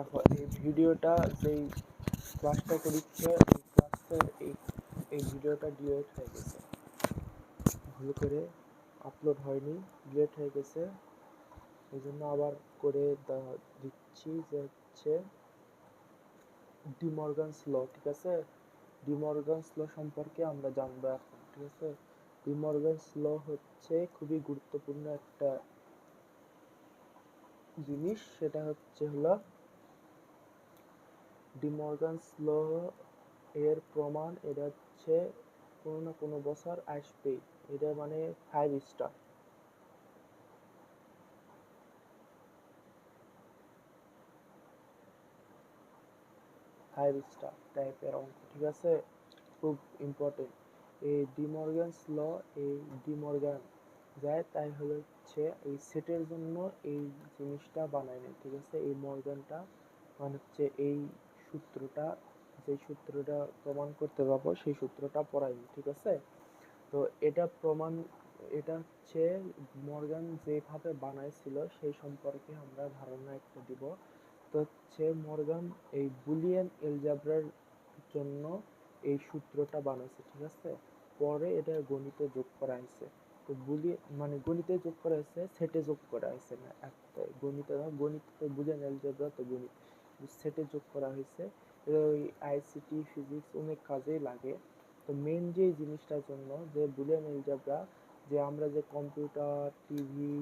দেখো এই ভিডিওটা যেই ক্লাসটা করিচ্ছে, এই ক্লাসের এই এই ভিডিওটা ডিলেট হয়ে গেছে। ভুল করে আপলোড হয়নি ডিলেট হয়ে গেছে। এই জন্য আবার করে দিচ্ছি যে হচ্ছে ডিমর্গানস ল ঠিক আছে? ডিমর্গানস ল সম্পর্কে আমরা জানব এখন, ঠিক আছে? ডিমর্গানস ল হচ্ছে খুবই গুরুত্বপূর্ণ একটা জিনিস, সেটা হচ্ছে হলো ডিমর্গানস ল এর প্রমাণ, এটা হচ্ছে কোনো না কোনো বছর আসবেই। এটা মানে ফাইভ স্টার ফাইভ স্টার টাইপের অঙ্ক, ঠিক আছে? খুব ইম্পর্টেন্ট এই ডিমর্গানস ল, এই ডিমর্গান যায়, তাই হচ্ছে এই সেটের জন্য এই জিনিসটা বানায় নেয়, ঠিক আছে? এই মর্গানটা মানে হচ্ছে এই সূত্রটা যে সূত্রটা প্রমাণ করতে পারব, সেই সূত্রটা পড়াইনি ঠিক আছে? তো এটা প্রমাণ, এটা হচ্ছে মর্গান যেভাবে বানাইছিল, সেই সম্পর্কে আমরা ধারণা একটা দিব। তো হচ্ছে মর্গান এই বুলিয়ান এলজাব্রার জন্য এই সূত্রটা বানাইছে, ঠিক আছে? পরে এটা গণিতে যোগ করা হয়েছে। তো বুলিয়ে মানে গণিতে যোগ করা হয়েছে, সেটে যোগ করা হয়েছে না একটা গণিতে, গণিত তো বুলিয়ান এলজাব্রা তো গণিত। সেটে যোগ করা হয়েছে। এটা ওই আইসিটি ফিজিক্স অনেক কাজেই লাগে। তো মেন যে জিনিসটার জন্য যে বুলিয়ান এলজাব্রা যে আমরা যে কম্পিউটার টিভি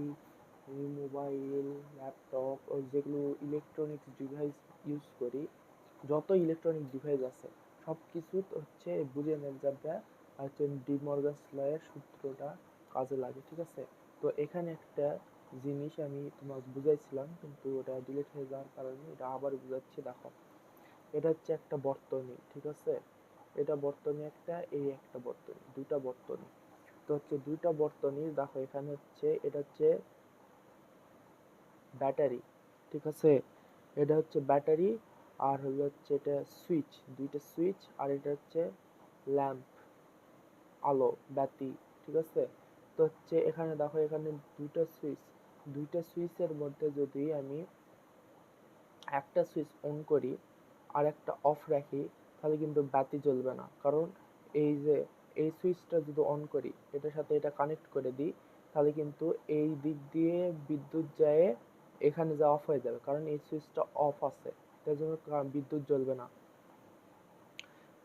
মোবাইল ল্যাপটপ ও যেগুলো ইলেকট্রনিক্স ডিভাইস ইউজ করি, যত ইলেকট্রনিক ডিভাইস আছে সব কিছু হচ্ছে বুলিয়ান এলজাব্রা আর হচ্ছে ডিমর্গানস ল এর সূত্রটা কাজে লাগে, ঠিক আছে? তো এখানে একটা জিনিস আমি তোমাকে বুঝাইছিলাম, কিন্তু ওটা ডিলিট হয়ে যাওয়ার কারণে এটা আবার বুঝাচ্ছি, দেখো। এটা হচ্ছে একটা বর্তনী, ঠিক আছে? এটা বর্তনী একটা, এই একটা বর্তনী, দুইটা বর্তনী। তো হচ্ছে দুইটা বর্তনী, দেখো, এখানে হচ্ছে, এটা হচ্ছে ব্যাটারি, ঠিক আছে? এটা হচ্ছে ব্যাটারি, আর হলো হচ্ছে এটা সুইচ, দুইটা সুইচ, আর এটা হচ্ছে ল্যাম্প, আলো বাতি ঠিক আছে? তো হচ্ছে এখানে দেখো, এখানে দুইটা সুইচ। দুইটা সুইচের মধ্যে যদি আমি একটা সুইচ অন করি আর একটা অফ রাখি, তাহলে কিন্তু বাতি জ্বলবে না। কারণ এই যে, এই সুইচটা যদি অন করি, এটার সাথে এটা কানেক্ট করে দিই, তাহলে কিন্তু এই দিক দিয়ে বিদ্যুৎ যায়, এখানে যা অফ হয়ে যাবে। কারণ এই সুইচটা অফ আছে তার জন্য বিদ্যুৎ জ্বলবে না।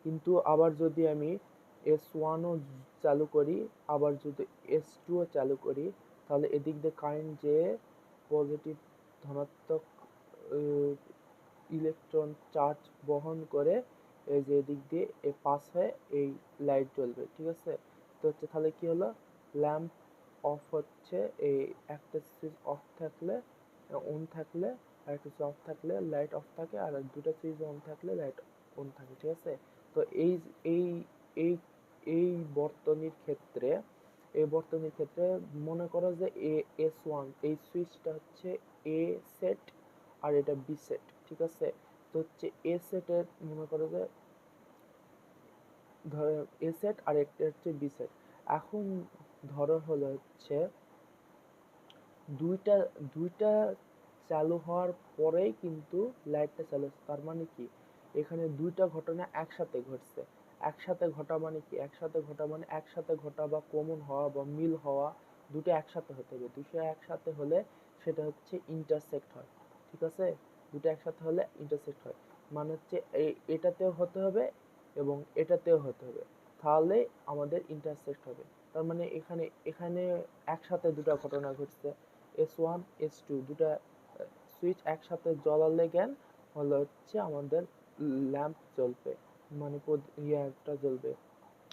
কিন্তু আবার যদি আমি এস ওয়ানও চালু করি, আবার যদি এস টুও চালু করি, তাহলে এদিক দিয়ে কারেন্ট যে পজিটিভ ধনাত্মক ইলেকট্রন চার্জ বহন করে, এই যে এদিক দিয়ে এ পাস হয়ে এই লাইট জ্বলবে, ঠিক আছে? তো হচ্ছে তাহলে কি হলো? ল্যাম্প অফ হচ্ছে, এই একটা সুইচ অফ থাকলে অন থাকলে, আর একটা সুইচ অফ থাকলে লাইট অফ থাকে, আর দুটো সুইচ অন থাকলে লাইট অন থাকে, ঠিক আছে? তো এই এই এই এই বর্তনীর ক্ষেত্রে, এই বর্তনীর ক্ষেত্রে মনে করো যে এ এস ওয়ান এই সুইচটা হচ্ছে এ সেট আর এটা বি সেট ঠিক আছে? তো হচ্ছে এ সেটের মনে করো যে, ধরো এ সেট আর একটা হচ্ছে বি সেট এখন ধরো হলো হচ্ছে দুইটা দুইটা চালু হওয়ার পরেই কিন্তু লাইটটা চালু হচ্ছে। তার মানে কি? এখানে দুইটা ঘটনা একসাথে ঘটছে। একসাথে ঘটা মানে কি? একসাথে ঘটা মানে একসাথে ঘটা বা কমন হওয়া বা মিল হওয়া দুটো একসাথে হতে হবে। দুটো একসাথে হলে সেটা হচ্ছে ইন্টারসেক্ট হয়। ঠিক আছে? দুটো একসাথে হলে ইন্টারসেক্ট হয়। মানে হচ্ছে এটাতেও হতে হবে এবং এটাতেও হতে হবে। তাহলে আমাদের ইন্টারসেক্ট হবে। তার মানে এখানে এখানে একসাথে দুটো ঘটনা ঘটছে। এস ওয়ান এস টু দুটা সুইচ একসাথে জ্বলালে জ্ঞান হলো হচ্ছে আমাদের ল্যাম্প জ্বলবে। মানে ইয়ে একটা জ্বলবে,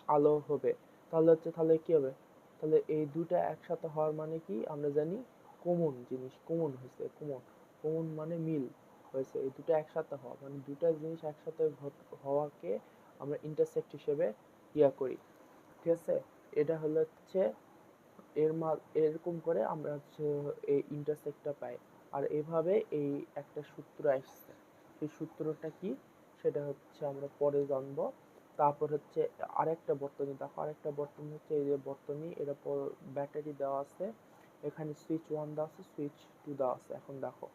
আলো হবে। তাহলে হচ্ছে, তাহলে কি হবে? তাহলে এই দুটা একসাথে হওয়ার মানে কি? আমরা জানি কমন জিনিস কমন হয়েছে কমন কমন মানে মিল হয়েছে, এই দুটো একসাথে হওয়া। মানে দুটা জিনিস একসাথে হওয়াকে আমরা ইন্টারসেক্ট হিসেবে ইয়া করি। ঠিক আছে? এটা হলো হচ্ছে, এর মা এরকম করে আমরা হচ্ছে এই ইন্টারসেক্টটা পাই। আর এভাবে এই একটা সূত্র আসছে। সেই সূত্রটা কি? সেটা হচ্ছে আমরা পরে জানব। তারপর হচ্ছে আরেকটা বর্তনী, দেখো আরেকটা বর্তনী হচ্ছে এই যে বর্তনী, এর উপর ব্যাটারি দেওয়া আছে। এখানে সুইচ ওয়ান দেওয়া আছে সুইচ টু দেওয়া আছে। এখন দেখো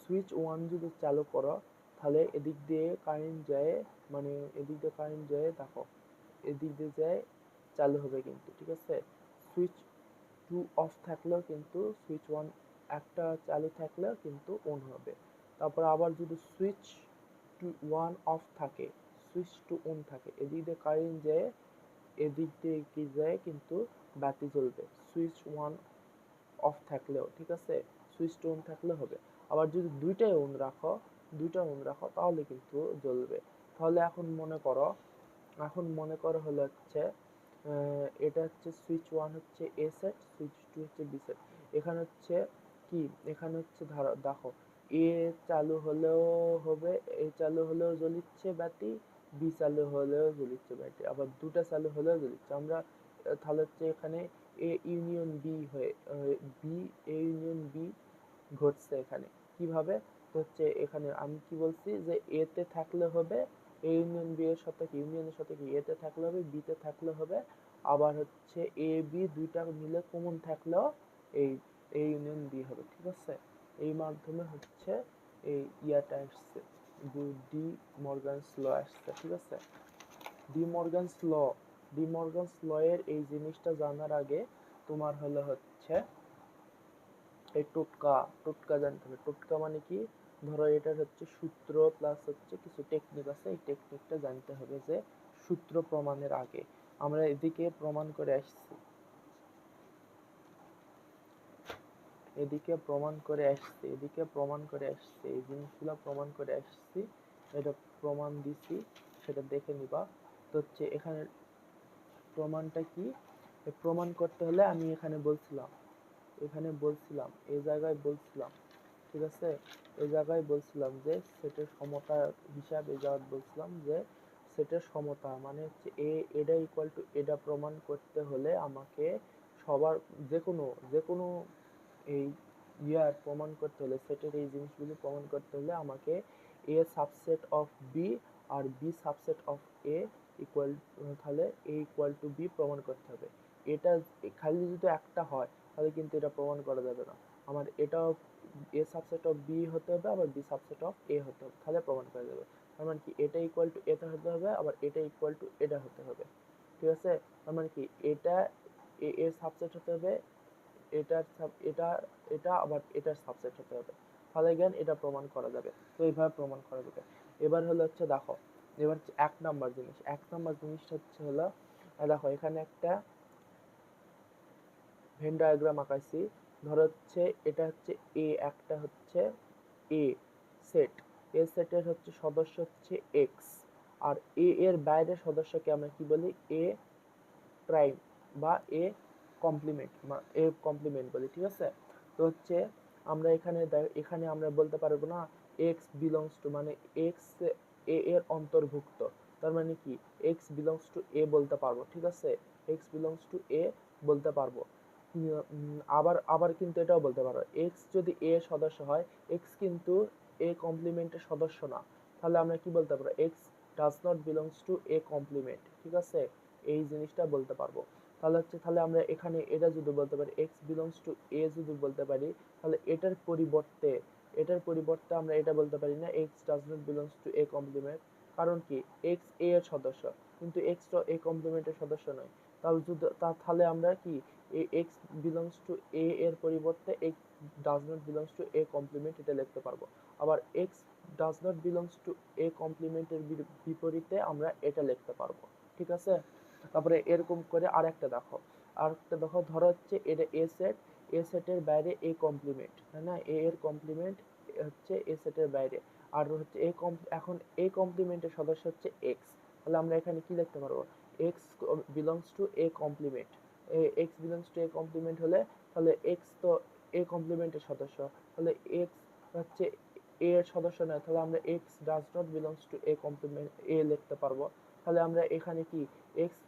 সুইচ ওয়ান যদি চালু করো, তাহলে এদিক দিয়ে কারেন্ট যায় মানে এদিক দিয়ে কারেন্ট যায়, দেখো, এদিক দিয়ে যায়, চালু হবে কিন্তু, ঠিক আছে? সুইচ টু অফ থাকলেও কিন্তু সুইচ ওয়ান একটা চালু থাকলেও কিন্তু অন হবে। তারপর আবার যদি সুইচ ওয়ান অফ থাকে সুইচ টু অন থাকে। এদিক দিয়ে কারেন্ট যায়, এদিক দিয়ে কি যায় কিন্তু বাতি জ্বলবে। সুইচ ওয়ান অফ থাকলেও, ঠিক আছে? সুইচ টু অন থাকলে হবে। আবার যদি দুইটাই অন রাখো, দুইটা অন রাখো, তাহলে কিন্তু জ্বলবে। তাহলে এখন মনে করো, এখন মনে করো হলো হচ্ছে এটা হচ্ছে সুইচ ওয়ান হচ্ছে এ সেট সুইচ টু হচ্ছে বি সেট এখানে হচ্ছে কি? এখানে হচ্ছে ধরো, দেখো এ চালু হলেও হবে, এ চালু হলেও জ্বলিচ্ছে বাতি বি চালু হলেও জ্বলিচ্ছে বাতি আবার দুটা চালু হলেও জ্বলিচ্ছে। আমরা তাহলে হচ্ছে এখানে এ ইউনিয়ন বি হয়ে বি, এ ইউনিয়ন বি ঘটছে এখানে। কীভাবে? হচ্ছে এখানে আমি কি বলছি যে এ তে থাকলে হবে, এ ইউনিয়ন বি এর সাথে কি ইউনিয়নের সাথে কি, এ তে থাকলে হবে, বি তে থাকলে হবে, আবার হচ্ছে এ, বি দুইটা মিলে কমন থাকলেও এই, এ ইউনিয়ন বি হবে, ঠিক আছে? এই মাধ্যমে হচ্ছে এই ইয়াটা আসছে ডি মর্গানস ল আসছে, ঠিক আছে? De Morgan's law De Morgan's law এর এই জিনিসটা জানার আগে তোমার হলো হচ্ছে এই টোটকা টোটকা জানতে হবে। টোটকা মানে কি? ধরো এটার হচ্ছে সূত্র প্লাস হচ্ছে কিছু টেকনিক আছে, এই টেকনিকটা জানতে হবে যে সূত্র প্রমাণের আগে। আমরা এদিকে প্রমাণ করে আসছি। এদিকে প্রমাণ করে আসছি, এদিকে প্রমাণ করে আসছি, এই জিনিসগুলো প্রমাণ করে আসছি, এটা প্রমাণ দিছি, সেটা দেখে নিবা। তো হচ্ছে এখানে প্রমাণটা কি? প্রমাণ করতে হলে আমি এখানে বলছিলাম এখানে বলছিলাম, এই জায়গায় বলছিলাম, ঠিক আছে? এই জায়গায় বলছিলাম যে সেটের সমতা হিসাবে এই জায়গায় বলছিলাম যে সেটের সমতা মানে হচ্ছে এ এটা ইকুয়াল টু এটা প্রমাণ করতে হলে আমাকে সবার যে কোনো যে কোনো এই ইয়ার প্রমাণ করতে হলে সেটের এই জিনিসগুলি প্রমাণ করতে হলে আমাকে A subset of B R B subset of A equal তাহলে এ ইকুয়াল টু বি প্রমাণ করতে হবে। এটা খালি যদি একটা হয়, তাহলে কিন্তু এটা প্রমাণ করা যাবে না। আমার এটা এ সাবসেট অফ বি হতে হবে, আবার বি সাবসেট অফ এ হতে হবে, তাহলে প্রমাণ করা যাবে। তার মানে কি, এটা ইকুয়াল টু এটা হতে হবে, আবার এটা ইকুয়াল টু এটা হতে হবে। ঠিক আছে? তার মানে কি, এটা এ এর সাবসেট হতে হবে এটার এটা এটা আবার এটার সাবসেট হতে হবে। তাহলে জ্ঞান এটা প্রমাণ করা যাবে। তো এইভাবে প্রমাণ করা যাবে। এবার হলো হচ্ছে দেখো, এবার হচ্ছে এক নাম্বার জিনিস। এক নাম্বার জিনিসটা হচ্ছে হলো দেখো এখানে একটা ভেন ডায়াগ্রাম আঁকাইছি। ধরো হচ্ছে এটা হচ্ছে এ একটা হচ্ছে এ সেট এ সেটের হচ্ছে সদস্য হচ্ছে এক্স আর এ এর বাইরের সদস্যকে আমরা কি বলি? এ প্রাইম বা এ কমপ্লিমেন্ট এ কমপ্লিমেন্ট বলি, ঠিক আছে? তো হচ্ছে আমরা এখানে এখানে আমরা বলতে পারব না এক্স বিলংস টু মানে এক্স এ এর অন্তর্ভুক্ত। তার মানে কি? এক্স বিলংস টু এ বলতে পারব, ঠিক আছে? এক্স বিলংস টু এ বলতে পারব। আবার আবার কিন্তু এটাও বলতে পারো। এক্স যদি এ সদস্য হয় এক্স কিন্তু এ কমপ্লিমেন্টের সদস্য না। তাহলে আমরা কি বলতে পারব? X does not belongs to A complement ঠিক আছে? এই জিনিসটা বলতে পারব। তাহলে হচ্ছে, তাহলে আমরা এখানে এটা যদি বলতে পারি এক্স বিলংস টু এ যদি বলতে পারি, তাহলে এটার পরিবর্তে এটার পরিবর্তে আমরা এটা বলতে পারি না X does not belongs to A complement কারণ কি? এক্স এ এর সদস্য, কিন্তু এক্স তো এ কমপ্লিমেন্টের সদস্য নয়। তাহলে যদি তাহলে আমরা কি? এক্স বিলংস টু এ এর পরিবর্তে X does not belongs to A complement এটা লিখতে পারব। আবার X does not belongs to A কমপ্লিমেন্টের বিপরীতে আমরা এটা লিখতে পারব। ঠিক আছে? তারপরে এরকম করে আরেকটা দেখো। আর একটা দেখো, ধরো হচ্ছে এটা এ সেট এ সেটের বাইরে এ কমপ্লিমেন্ট তাই না? এ এর কমপ্লিমেন্ট হচ্ছে এ সেটের বাইরে। আর হচ্ছে এ কম এখন এ কমপ্লিমেন্টের সদস্য হচ্ছে এক্স তাহলে আমরা এখানে কি লিখতে পারব? X belongs to A complement X belongs to A complement হলে তাহলে এক্স তো এ কমপ্লিমেন্টের সদস্য। তাহলে এক্স হচ্ছে এ এর সদস্য নয়, তাহলে আমরা X does not belongs to A complement এ লিখতে পারব। তাহলে আমরা এখানে কি? X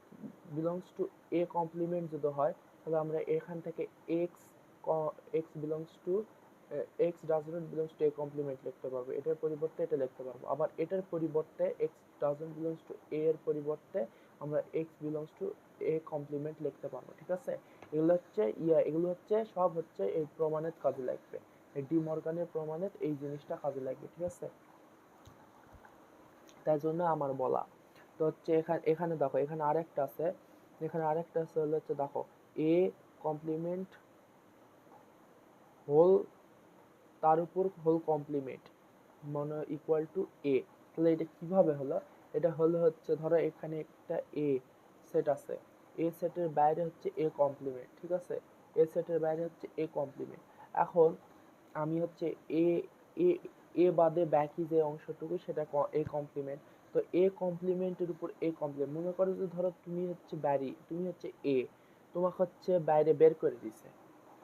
belongs to A complement যদি হয়, তাহলে আমরা এখান থেকে X X belongs to X does not belongs to A complement লিখতে পারব। এটার পরিবর্তে এটা লিখতে পারব। আবার এটার পরিবর্তে X doesn't belongs to A এর পরিবর্তে আমরা X belongs to A complement লিখতে পারব, ঠিক আছে? এগুলো হচ্ছে, ইয়া, এগুলো হচ্ছে, সব হচ্ছে এই প্রমাণের কাজে লাগবে। ডি মর্গানের প্রমাণের এই জিনিসটা কাজে লাগবে, ঠিক আছে? তাই জন্য আমার বলা। তো হচ্ছে এখানে এখানে দেখো, এখানে আরেকটা আছে। এখানে আরেকটা আছে হলো হচ্ছে দেখো এ কমপ্লিমেন্ট হোল তার উপর হোল কমপ্লিমেন্ট মানে ইকুয়াল টু এ তাহলে এটা কীভাবে হলো? এটা হলো হচ্ছে ধরো এখানে একটা এ সেট আছে। এ সেটের বাইরে হচ্ছে এ কমপ্লিমেন্ট ঠিক আছে? এ সেটের বাইরে হচ্ছে এ কমপ্লিমেন্ট এখন আমি হচ্ছে এ এ এ বাদে বাকি যে অংশটুকু সেটা এ কমপ্লিমেন্ট তো এ কমপ্লিমেন্টের উপর এ কমপ্লিমেন্ট মনে করো যে ধরো তুমি হচ্ছে বাড়ি, তুমি হচ্ছে এ তোমাকে হচ্ছে বাইরে বের করে দিছে।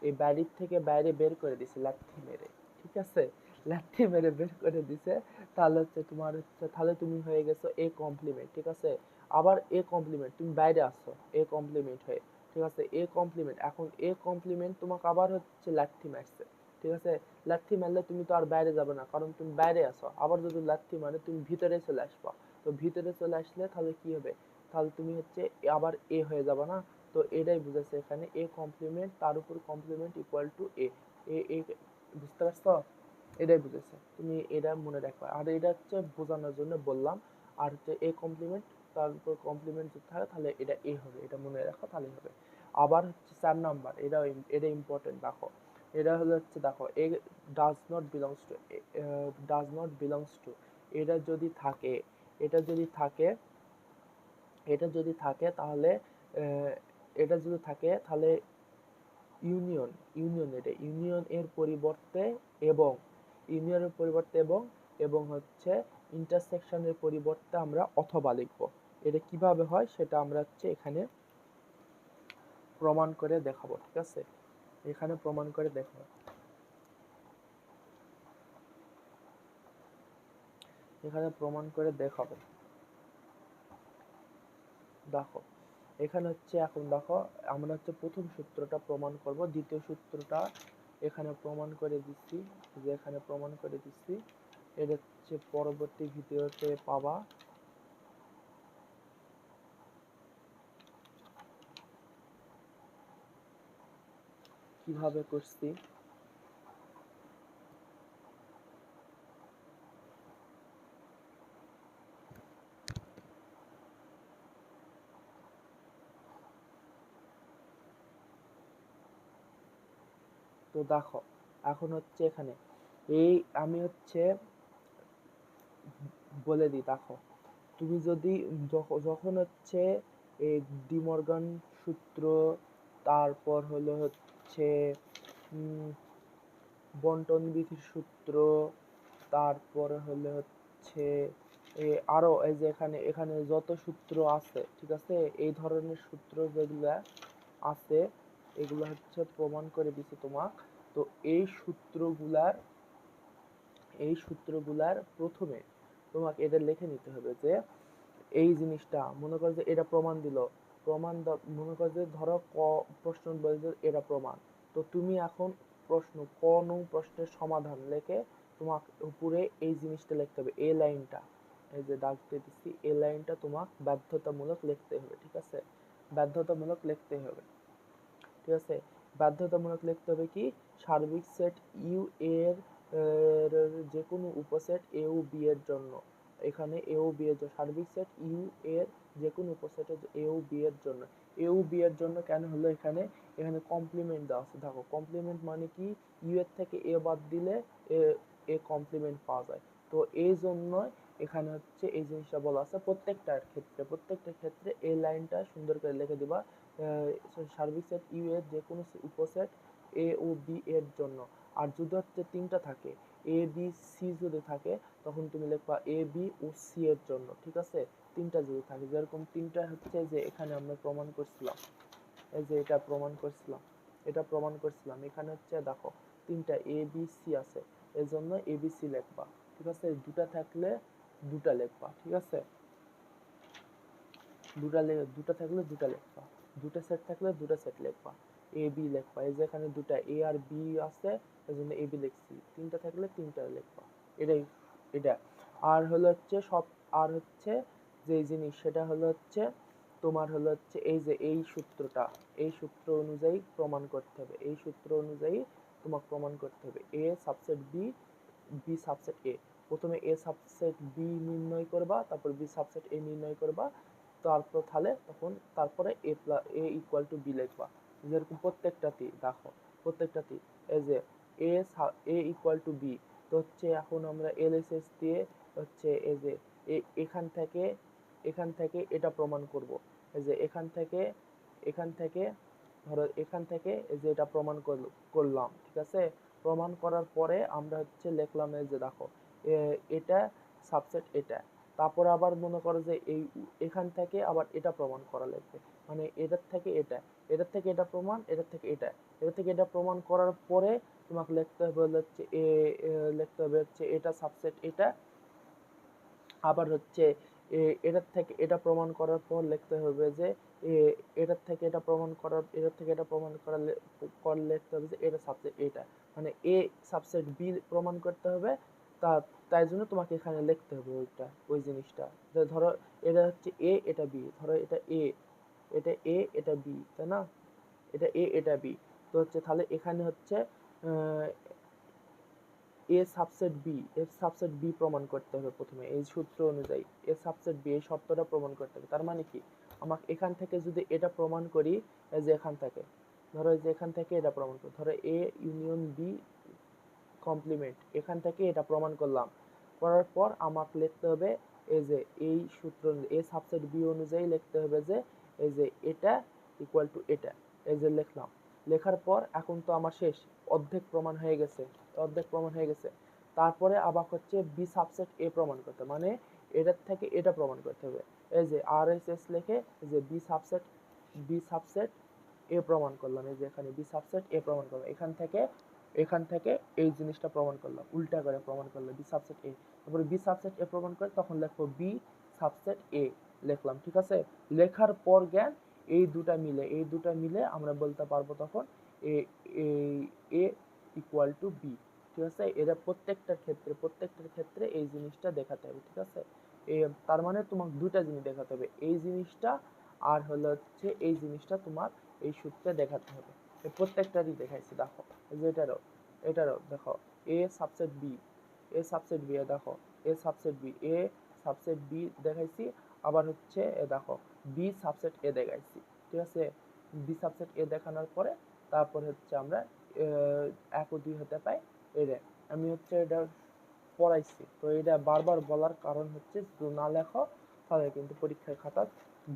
এই বাড়ির থেকে বাইরে বের করে দিছে লাঠি মেরে, ঠিক আছে? লাঠি মেরে বের করে দিছে, তাহলে হচ্ছে তোমার হচ্ছে, তাহলে তুমি হয়ে গেছো এ কমপ্লিমেন্ট ঠিক আছে? আবার এ কমপ্লিমেন্ট তুমি বাইরে আসছো এ কমপ্লিমেন্ট হয়ে, ঠিক আছে? এ কমপ্লিমেন্ট এখন এ কমপ্লিমেন্ট তোমাকে আবার হচ্ছে লাঠি মারছে। ঠিক আছে? লাঠি মারলে তুমি তো আর বাইরে যাবে না, কারণ তুমি বাইরে আসো আবার যদি লাঠি মারে, তুমি ভিতরে চলে আসবা। তো ভিতরে চলে আসলে তাহলে কি হবে? তাহলে তুমি হচ্ছে আবার এ হয়ে যাবে না? তো এটাই বুঝেছে এখানে। এ কমপ্লিমেন্ট তার উপর complement equal to A A বুঝতে পারছ? এটাই বুঝেছে তুমি এটা মনে রাখবা। আর এটা হচ্ছে বোঝানোর জন্য বললাম। আর হচ্ছে এ কমপ্লিমেন্ট তার উপর কমপ্লিমেন্ট যদি থাকে, তাহলে এটা এ হবে। এটা মনে রাখো তাহলে হবে। আবার হচ্ছে চার নাম্বার এটা এটা ইম্পর্টেন্ট দেখো। এটা হলো হচ্ছে, দেখো, A does not belongs to does not belongs to এটা যদি থাকে, এটা যদি থাকে, এটা যদি থাকে তাহলে এটা যদি থাকে তাহলে ইউনিয়ন ইউনিয়ন এটা ইউনিয়ন এর পরিবর্তে এবং ইউনিয়নের পরিবর্তে এবং এবং হচ্ছে ইন্টারসেকশনের পরিবর্তে আমরা অথবা লিখব। এটা কীভাবে হয় সেটা আমরা হচ্ছে এখানে প্রমাণ করে দেখাবো, ঠিক আছে? এখানে প্রমাণ করে দেখাবো এখানে প্রমাণ করে দেখাবো। দেখো, এখানে হচ্ছে এখন দেখো, আমরা হচ্ছে প্রথম সূত্রটা প্রমাণ করব, দ্বিতীয় সূত্রটা এখানে প্রমাণ করে দিচ্ছি, যে এখানে প্রমাণ করে দিচ্ছি এটা হচ্ছে পরবর্তী ভিডিওতে পাবা। কীভাবে করছি? তো দেখো, এখন হচ্ছে এখানে। এই আমি হচ্ছে বলে দিই, দেখো। তুমি যদি যখন হচ্ছে এই ডিমর্গান সূত্র, তারপর হলো হচ্ছে বন্টন বিধির সূত্র, তারপরে হলো হচ্ছে আরও এই যে এখানে এখানে যত সূত্র আছে, ঠিক আছে? এই ধরনের সূত্র যেগুলা আছে, এগুলো হচ্ছে প্রমাণ করে দিছি তোমাক। তো এই সূত্রগুলার এই সূত্রগুলার প্রথমে তোমাকে এদের লিখে নিতে হবে যে, এই জিনিসটা, মনে করো যে এটা প্রমাণ দিল প্রমাণ মনে করো যে ধরো ক প্রশ্ন বলছে এটা প্রমাণ। তো তুমি এখন প্রশ্ন, ক নং প্রশ্নের সমাধান লেখে তোমাকে উপরে এই জিনিসটা লিখতে হবে, এই লাইনটা। এই যে দাগ দিয়ে দিচ্ছি এই লাইনটা তোমাক বাধ্যতামূলক লিখতে হবে, ঠিক আছে? বাধ্যতামূলক লিখতে হবে। ঠিক আছে? বাধ্যতামূলক লিখতে হবে কি? সার্বিক সেট ইউ এর যে কোনো উপসেট এ ও বি এর জন্য। এখানে এ ও বি এর জন্য সার্বিক সেট, ইউ এর যে কোনো উপসেটের এ ও বি এর জন্য। এ ও বি এর জন্য কেন হলো এখানে? এখানে কমপ্লিমেন্ট দেওয়া আছে। দেখো কমপ্লিমেন্ট মানে কি? ইউ এর থেকে এ বাদ দিলে এ এ কমপ্লিমেন্ট পাওয়া যায়। তো এই জন্য এখানে হচ্ছে এই জিনিসটা বলা আছে প্রত্যেকটার ক্ষেত্রে। প্রত্যেকটা ক্ষেত্রে এই লাইনটা সুন্দর করে লিখে দিবা। সার্বিক সেট, ইউ এর যে কোনো উপসেট, এ ও বি এর জন্য। আর যদি হচ্ছে তিনটা থাকে এ বি সি যদি থাকে, তখন তুমি লিখবা এ বি ও সি এর জন্য, ঠিক আছে? তিনটা যদি থাকে, যেরকম তিনটা হচ্ছে যে এখানে আমরা প্রমাণ করছিলাম। এই যে এটা প্রমাণ করছিলাম, এটা প্রমাণ করছিলাম, এখানে হচ্ছে দেখো, তিনটা এ বি সি আছে এর জন্য এ বি সি লিখবা, ঠিক আছে? দুটা থাকলে দুটা লিখবা, ঠিক আছে? দুটা দুটা থাকলে দুটা লিখবা, দুটা সেট থাকলে দুটা সেট লিখবা। এ বি লিখবা। এই যে এখানে দুটা এ আর বি আছে, এই জন্য এ বি লিখছি। তিনটা থাকলে তিনটা লিখবা। এটাই, এটা। আর হলো হচ্ছে সব, আর হচ্ছে যে জিনিস, সেটা হলো হচ্ছে তোমার হলো হচ্ছে এই যে এই সূত্রটা। এই সূত্র অনুযায়ী প্রমাণ করতে হবে। এই সূত্র অনুযায়ী তোমাকে প্রমাণ করতে হবে। A subset B B subset A প্রথমে এ সাবসেট বি নির্ণয় করবা, তারপর বি সাবসেট এ নির্ণয় করবা। তারপর তাহলে তখন, তারপরে A plus A equal to B লিখবা। যেরকম প্রত্যেকটাতেই দেখো প্রত্যেকটাতেই এই যে A A equal to B তো হচ্ছে এখন আমরা এলএসএস দিয়ে হচ্ছে এই যে এখান থেকে এখান থেকে এটা প্রমাণ করব। এই যে এখান থেকে এখান থেকে, ধরো এখান থেকে এই যে এটা প্রমাণ করল- করলাম, ঠিক আছে? প্রমাণ করার পরে আমরা হচ্ছে লিখলাম এই যে দেখো এটা সাবসেট এটা। তারপরে আবার মনে করো যে এই এখান থেকে আবার এটা প্রমাণ করা লাগবে। মানে এটার থেকে এটা, এটার থেকে এটা প্রমাণ, এটার থেকে এটা। এটা থেকে এটা প্রমাণ করার পরে তোমাকে লিখতে হবে হচ্ছে এ লিখতে হবে হচ্ছে এটা সাবসেট এটা। আবার হচ্ছে এটার থেকে এটা প্রমাণ করার পর লিখতে হবে যে এটার থেকে এটা প্রমাণ করার, এটার থেকে এটা প্রমাণ করার লিখতে হবে যে এটা সাবসেট এটা। মানে এ সাবসেট বি প্রমাণ করতে হবে তা তাই জন্য তোমাকে এখানে লিখতে হবে ওইটা, ওই জিনিসটা। ধরো এটা হচ্ছে এ এটা বি ধরো এটা এ এটা এ এটা বি তাই না? এটা এ এটা বি তো হচ্ছে তাহলে এখানে হচ্ছে A subset B A subset B প্রমাণ করতে হবে প্রথমে, এই সূত্র অনুযায়ী। এ সাবসেট বি এই শর্তটা প্রমাণ করতে হবে। তার মানে কি? আমাকে এখান থেকে যদি এটা প্রমাণ করি যে এখান থেকে, ধরো যে এখান থেকে এটা প্রমাণ করি, ধরো এ ইউনিয়ন বি কমপ্লিমেন্ট, এখান থেকে এটা প্রমাণ করলাম। করার পর আমাকে লিখতে হবে এই যে এই সূত্র এ সাবসেট বি অনুযায়ী লিখতে হবে যে এই যে এটা ইকুয়াল টু এটা। এই যে লিখলাম। লেখার পর এখন তো আমার শেষ। অর্ধেক প্রমাণ হয়ে গেছে। অর্ধেক প্রমাণ হয়ে গেছে। তারপরে আবার হচ্ছে বি সাবসেট এ প্রমাণ করতে। মানে এটার থেকে এটা প্রমাণ করতে হবে। এই যে আর এস এস লিখে এই যে B subset B subset A প্রমাণ করলাম। এই যে এখানে বি সাবসেট এ প্রমাণ করলাম। এখান থেকে এখান থেকে এই জিনিসটা প্রমাণ করলাম, উল্টা করে প্রমাণ করলাম বি সাবসেট এ তারপরে বি সাবসেট এ প্রমাণ করে তখন লিখব বি সাবসেট এ লিখলাম, ঠিক আছে? লেখার পর জ্ঞান, এই দুটা মিলে, এই দুটা মিলে আমরা বলতে পারব তখন A A equal to B ঠিক আছে? এরা প্রত্যেকটার ক্ষেত্রে প্রত্যেকটার ক্ষেত্রে এই জিনিসটা দেখাতে হবে, ঠিক আছে? তার মানে তোমাকে দুটা জিনিস দেখাতে হবে, এই জিনিসটা আর হলো হচ্ছে এই জিনিসটা তোমার এই সূত্রে দেখাতে হবে। প্রত্যেকটারই দেখাইছি, দেখো। যে এটারও এটারও, দেখো। A subset B A subset B A দেখো। A subset B A subset B দেখাইছি, আবার হচ্ছে, এ দেখো বি সাবসেট এ দেখাইছি। ঠিক আছে? বি সাবসেট এ দেখানোর পরে, তারপর হচ্ছে আমরা এক ও দুই হতে পাই এটা আমি হচ্ছে এটা পড়াইছি। তো এটা বারবার বলার কারণ হচ্ছে, যদি না লেখো, তাহলে কিন্তু পরীক্ষার খাতা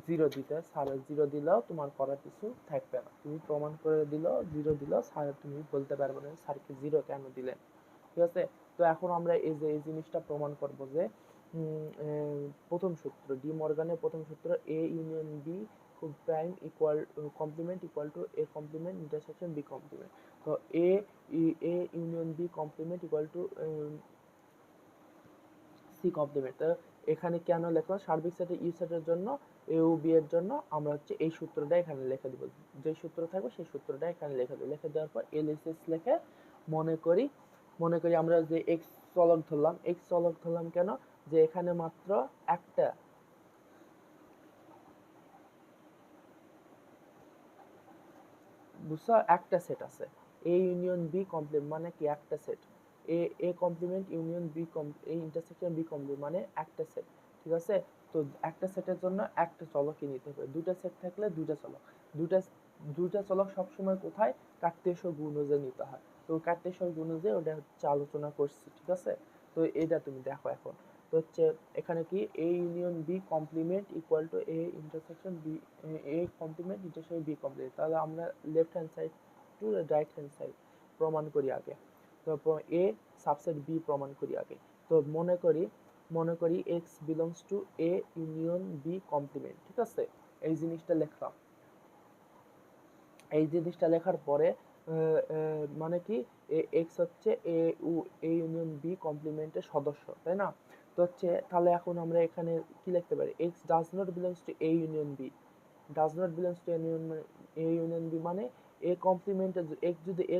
জিরো দিতে, স্যার জিরো দিলেও তোমার করার কিছু থাকবে না। তুমি প্রমাণ করে দিলেও জিরো দিলেও স্যার তুমি বলতে পারবে না স্যারকে জিরো কেন দিলেন ঠিক আছে? তো এখন আমরা এই যে, এই জিনিসটা প্রমাণ করব যে প্রথম সূত্র, ডি মর্গানের প্রথম সূত্র, A union B prime equal, complement equal to A complement intersection B complement. তো A A union B complement equal to C complement. এখানে কেন লেখা? সার্বিক সেটে ইউ সেটের জন্য এ বি এর জন্য আমরা হচ্ছে এই সূত্রটা এখানে লিখে দিব। যে সূত্র থাকবে সেই সূত্রটা এখানে লিখে দেবো। লিখে দেওয়ার পর এল এস এস লিখে মনে করি মনে করি আমরা যে এক্স চলক ধরলাম এক্স চলক ধরলাম কেন? যে এখানে মাত্র একটা বুঝছ? একটা সেট আছে। এ ইউনিয়ন বি কমপ্লিমেন্ট মানে কি? একটা set A A complement union B কম এই ইন্টারসেকশন বি কমপ্লিমেন্ট মানে একটা সেট ঠিক আছে? তো একটা সেটের জন্য একটা চলকই নিতে হবে। দুটা সেট থাকলে দুটা চলক। দুটা দুটা চলক সবসময় কোথায়? কার্তেশীয় গুণজে নিতে হয়। তো কার্তেশীয় গুণজে ওটা হচ্ছে আলোচনা করছি, ঠিক আছে? তো এটা তুমি দেখো এখন। তো হচ্ছে এখানে কি? A union B complement equal to A intersection B A complement intersection B complement তাহলে আমরা left hand side to right hand side প্রমাণ করি আগে। এ সাবসেট বি প্রমাণ করি আগে। তো মনে করি মনে করি x belongs to A union B complement ঠিক আছে? এই জিনিসটা লিখলাম। এই জিনিসটা লেখার পরে মানে কি? এক্স হচ্ছে A U A union B কমপ্লিমেন্টের সদস্য, তাই না? তো হচ্ছে, তাহলে এখন আমরা এখানে কি লিখতে পারি? X does not belongs to A union B does not belongs to union A union B মানে এ কমপ্লিমেন্টের এক্স যদি এ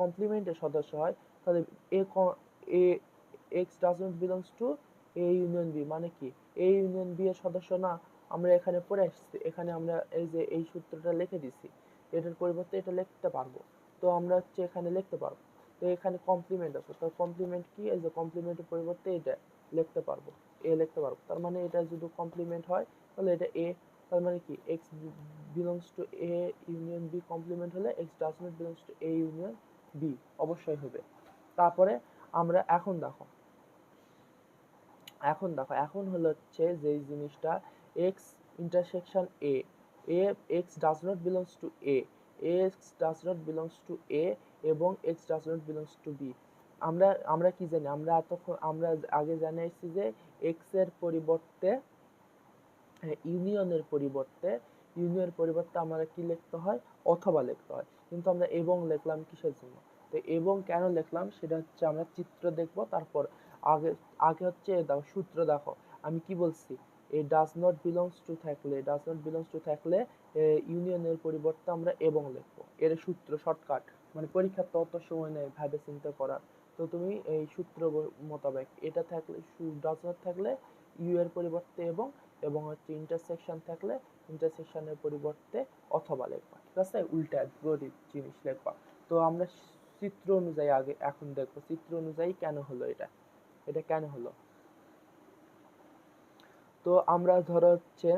কমপ্লিমেন্টের সদস্য হয়, তাহলে এ এ x does not belongs to A union B মানে কি? এ ইউনিয়ন বি এর সদস্য না, আমরা এখানে পড়ে আসছি, এখানে আমরা এই যে, এই সূত্রটা লিখে দিছি, এটার পরিবর্তে এটা লিখতে পারব। তো আমরা হচ্ছে এখানে লিখতে পারব। তো এখানে কমপ্লিমেন্ট আছে, তো কমপ্লিমেন্ট কি? এই যে কমপ্লিমেন্টের পরিবর্তে এটা লিখতে পারব এ লিখতে পারব। তার মানে এটা যদি কমপ্লিমেন্ট হয়, তাহলে এটা এ তার মানে কি? X belongs to A union B complement হলে x does not belongs to A union B অবশ্যই হবে। তারপরে আমরা এখন দেখো এখন দেখো, এখন হলো হচ্ছে যে জিনিসটা x intersection A A x does not belongs to A x does not belongs to A এবং x does not belongs to B আমরা আমরা কি জানি? আমরা এতক্ষণ, আমরা আগে জানি এসেছি যে এক্সের পরিবর্তে ইউনিয়নের পরিবর্তে ইউনিয়নের পরিবর্তে আমরা কি লিখতে হয়? অথবা লিখতে হয়। কিন্তু আমরা এবং লিখলাম কিসের জন্য? তো এবং কেন লিখলাম? সেটা হচ্ছে আমরা চিত্র দেখব, তারপর আগে আগে হচ্ছে দেখো সূত্র দেখো। আমি কি বলছি? A does not belongs to থাকলে ডাজ নট বিলংস টু থাকলে ইউনিয়নের পরিবর্তে আমরা এবং লিখব। এর সূত্র শর্টকাট মানে পরীক্ষার তো অত সময় নেই ভাবে চিন্তা করার। তো তুমি এই সূত্র মোতাবেক এটা থাকলে ডাজ নট থাকলে ইউ এর পরিবর্তে এবং এবং হচ্ছে ইন্টারসেকশন থাকলে ইন্টারসেকশনের পরিবর্তে অথবা লিখবা, ঠিক আছে? উল্টা বিপরীত জিনিস লেখবা। তো আমরা চিত্র অনুযায়ী আগে, এখন দেখব চিত্র অনুযায়ী কেন হলো এটা? এটা কেন হলো? তো আমরা ধরো হচ্ছে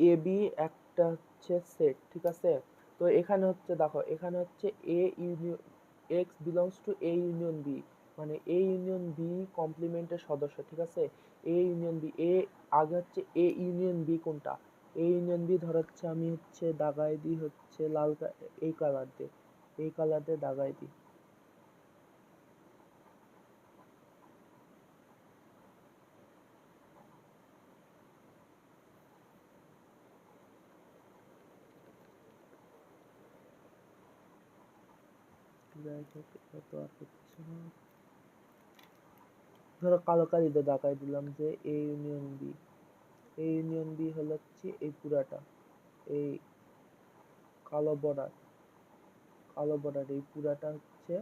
এ বি একটা হচ্ছে সেট ঠিক আছে? তো এখানে হচ্ছে দেখো, এখানে হচ্ছে A union x belongs to A union B মানে এ ইউনিয়ন বি কমপ্লিমেন্টের সদস্য, ঠিক আছে? এ ইউনিয়ন বি এ আগে হচ্ছে এ ইউনিয়ন বি কোনটা? এ ইউনিয়ন বি ধর হচ্ছে আমি হচ্ছে দাগাই দিই হচ্ছে লাল এই কালার দিয়ে, এই কালার দিয়ে দাগাই দিই যাই হোক এত আর কিছু না ধরো কালো কালিতে দেখাই দিলাম যে A union B A union B হলো হচ্ছে এই পুরাটা, এই কালো বর্ডার কালো বর্ডার এই পুরাটা হচ্ছে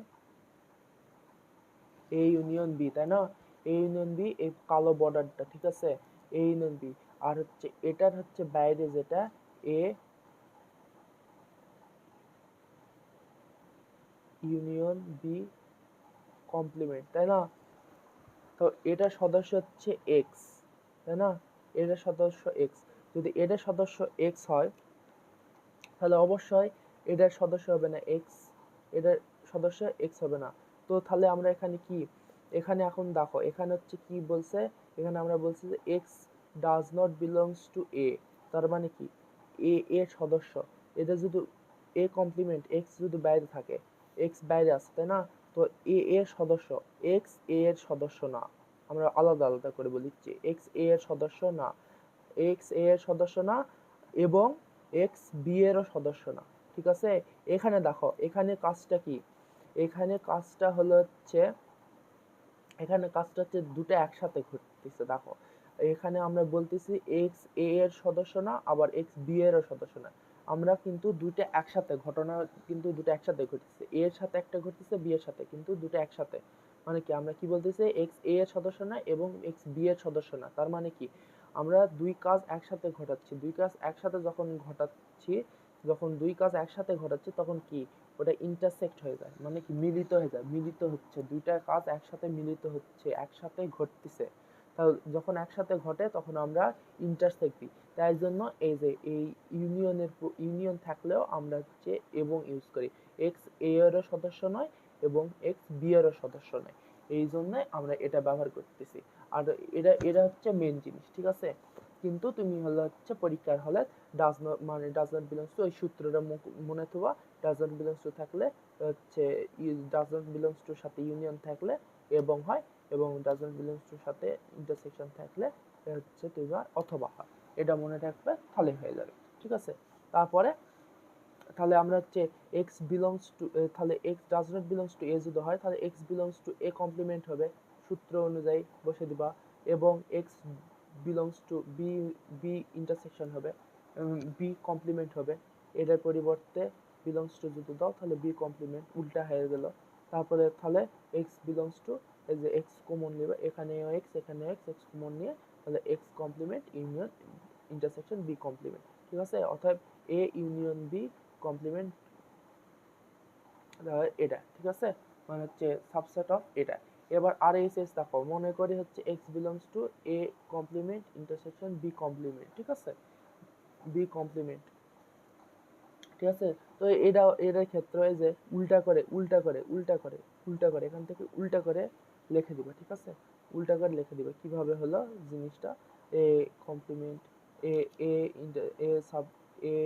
এ ইউনিয়ন বি তাই না? এ ইউনিয়ন বি এই কালো বর্ডারটা ঠিক আছে? এ ইউনিয়ন বি আর হচ্ছে এটার হচ্ছে বাইরে যেটা এ ইউনিয়ন বি কমপ্লিমেন্ট তাই না? তো এটা সদস্য হচ্ছে এক্স তাই না? এটা সদস্য এক্স যদি এটা সদস্য এক্স হয়, তাহলে অবশ্যই এটার সদস্য হবে না এক্স এটার সদস্য এক্স হবে না। তো তাহলে আমরা এখানে কি? এখানে এখন দেখো, এখানে হচ্ছে কি বলছে? এখানে আমরা বলছি যে x does not belongs to A তার মানে কি? এ এর সদস্য। এটা যদি এ কমপ্লিমেন্ট এক্স যদি বাইরে থাকে এক্স বাইরে আছে, তাই না? তো এ এর সদস্য এক্স এ এর সদস্য না। আমরা আলাদা আলাদা করে বলিচ্ছি এক্স এ এর সদস্য না। এক্স এ এর সদস্য না এবং এক্স বি এরও সদস্য না, ঠিক আছে? এখানে দেখো, এখানে কাজটা কি? এখানে কাজটা হলো হচ্ছে, এখানে কাজটা হচ্ছে দুটো একসাথে ঘটতেছে, দেখো। এখানে আমরা বলতেছি এক্স এ এর সদস্য না, আবার এক্স বি এরও সদস্য না। আমরা কিন্তু দুইটা একসাথে, ঘটনা কিন্তু দুটো একসাথে ঘটেছে। এ এর সাথে একটা ঘটেছে বি এর সাথে, কিন্তু দুটো একসাথে। মানে কি, আমরা কি বলতেছি? এক্স এ এর সদস্য না এবং এক্স বি এর সদস্য না। তার মানে কি, আমরা দুই কাজ একসাথে ঘটাচ্ছি। দুই কাজ একসাথে যখন ঘটাচ্ছি, যখন দুই কাজ একসাথে ঘটাচ্ছি, তখন কি, ওটা ইন্টারসেক্ট হয়ে যায়। মানে কি, মিলিত হয়ে যায়, মিলিত হচ্ছে। দুইটা কাজ একসাথে মিলিত হচ্ছে, একসাথে ঘটতেছে। যখন একসাথে ঘটে তখন আমরা ইন্টারসেক্ট তাই জন্য এই যে এই ইউনিয়নের ইউনিয়ন থাকলেও আমরা হচ্ছে এবং ইউজ করি। এক্স এ এরও সদস্য নয় এবং এক্স বি এরও সদস্য নয়। এই জন্য আমরা এটা ব্যবহার করতেছি। আর এটা এটা হচ্ছে মেন জিনিস, ঠিক আছে? কিন্তু তুমি হলো হচ্ছে পরীক্ষার হলে ডাজ মানে ডাজ নট বিলংস টু ওই সূত্রটা মনে থাকবা ডাজ নট বিলংস টু থাকলে হচ্ছে ডাজ নট বিলংস টুর সাথে ইউনিয়ন থাকলে এবং হয় এবং ডাজ নট বিলংস টুর সাথে ইন্টারসেকশন থাকলে হচ্ছে তোমার অথবা এটা মনে রাখবে তাহলে হয়ে যাবে, ঠিক আছে? তারপরে, তাহলে আমরা হচ্ছে এক্স বিলংস টু তাহলে x does not belongs to A যদি হয়, তাহলে x belongs to A complement হবে সূত্র অনুযায়ী বসে দিবা এবং x belongs to B B intersection হবে বি কমপ্লিমেন্ট হবে। এটার পরিবর্তে বিলংস টু যদি দাও, তাহলে বি কমপ্লিমেন্ট উল্টা হয়ে গেল। তারপরে তাহলে এক্স বিলংস টু যে এক্স কমন নেবে এখানেও এক্স এখানে এক্স এক্স কমন নিয়ে তাহলে x complement union intersection B complement ঠিক আছে? অর্থাৎ এ ইউনিয়ন বি কমপ্লিমেন্ট এটা, ঠিক আছে? মানে হচ্ছে সাবসেট অফ এটা। এবার আর এস এস দেখো, মনে করি হচ্ছে x belongs to A complement intersection B complement ঠিক আছে? বি কমপ্লিমেন্ট ঠিক আছে? তো এটা এটার ক্ষেত্রে যে উল্টা করে উল্টা করে উল্টা করে উল্টা করে, এখান থেকে উল্টা করে লিখে দিবা, ঠিক আছে? উল্টা করে লিখে দিবা, কীভাবে হলো জিনিসটা? A complement A A A sub A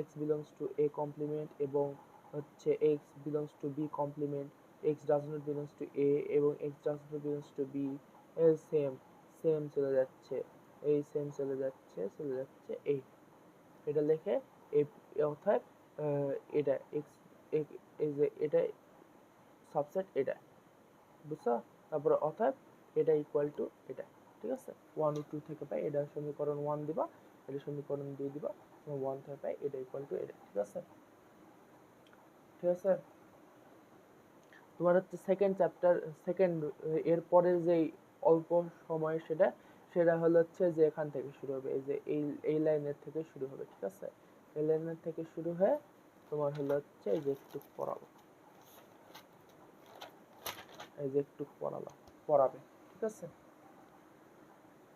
x belongs to A complement এবং হচ্ছে x belongs to B complement x does not belongs to A এবং x does not belongs to B same same চলে যাচ্ছে, এই same চলে যাচ্ছে চলে যাচ্ছে এই এটা লিখে এই অর্থাৎ এটা এক্স এই যে এটা সাবসেট এটা। বুঝছ তারপরে অর্থাৎ এটা ইকুয়াল টু এটা, ঠিক আছে? ওয়ান টু থেকে পাই, এটা সমীকরণ ওয়ান দিবা, এটা সমীকরণ দুই দিবা ওয়ান থেকে পাই, এটা ইকুয়াল টু এটা, ঠিক আছে? ঠিক আছে? তোমার হচ্ছে সেকেন্ড চ্যাপ্টার সেকেন্ড এর পরে যে অল্প সময় সেটা সেটা হলো হচ্ছে যে এখান থেকে শুরু হবে, এই যে এই এই লাইনের থেকে শুরু হবে, ঠিক আছে? এই লাইনের থেকে শুরু হয়ে তোমার হলো হচ্ছে এই যে একটু পড়াবো। এই যে একটু পড়ালাম পড়াবে ঠিক আছে?